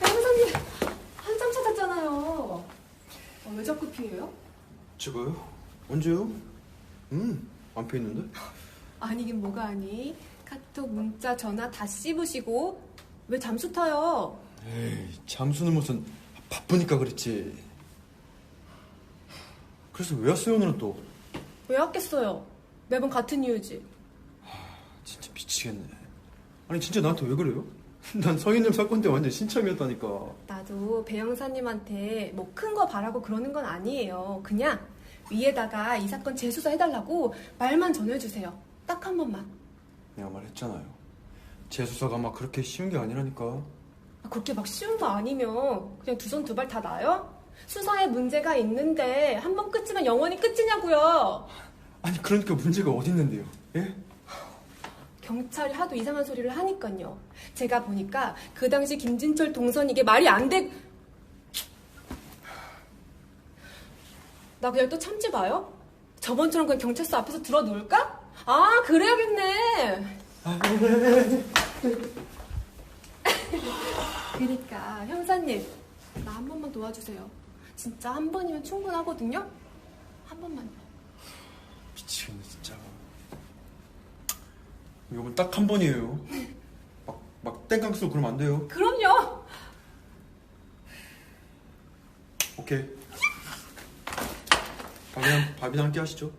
변호사님 한참 찾았잖아요. 어, 왜 자꾸 피해요? 제가요? 언제요? 음, 안 펴있는데? 아니긴 뭐가 아니. 카톡, 문자, 전화 다 씹으시고 왜 잠수 타요? 에이, 잠수는 무슨 바쁘니까 그랬지. 그래서 왜 왔어요, 오늘은 또? 왜 왔겠어요? 매번 같은 이유지. 진짜 미치겠네. 아니, 진짜 나한테 왜 그래요? 난 성인님 사건 때 완전 신참이었다니까. 나도 배 형사님한테 뭐 큰 거 바라고 그러는 건 아니에요. 그냥 위에다가 이 사건 재수사 해달라고 말만 전해주세요. 딱 한 번만. 내가 말했잖아요. 재수사가 막 그렇게 쉬운 게 아니라니까. 아, 그렇게 막 쉬운 거 아니면 그냥 두 손 두 발 다 나요? 수사에 문제가 있는데 한 번 끝이면 영원히 끝이냐고요. 아니, 그러니까 문제가 어디 있는데요? 예? 경찰이 하도 이상한 소리를 하니까요. 제가 보니까 그 당시 김진철 동선 이게 말이 안 돼. 나 그냥 또 참지 마요? 저번처럼 그냥 경찰서 앞에서 들어 놓을까? 아 그래야겠네. 그러니까 형사님 나 한 번만 도와주세요. 진짜 한 번이면 충분하거든요. 한 번만요. 미치겠네. 이건 딱 한 번이에요. 막, 막 땡깡 쓰고 그러면 안 돼요. 그럼요. 오케이. 밥이랑, 밥이랑 함께 하시죠.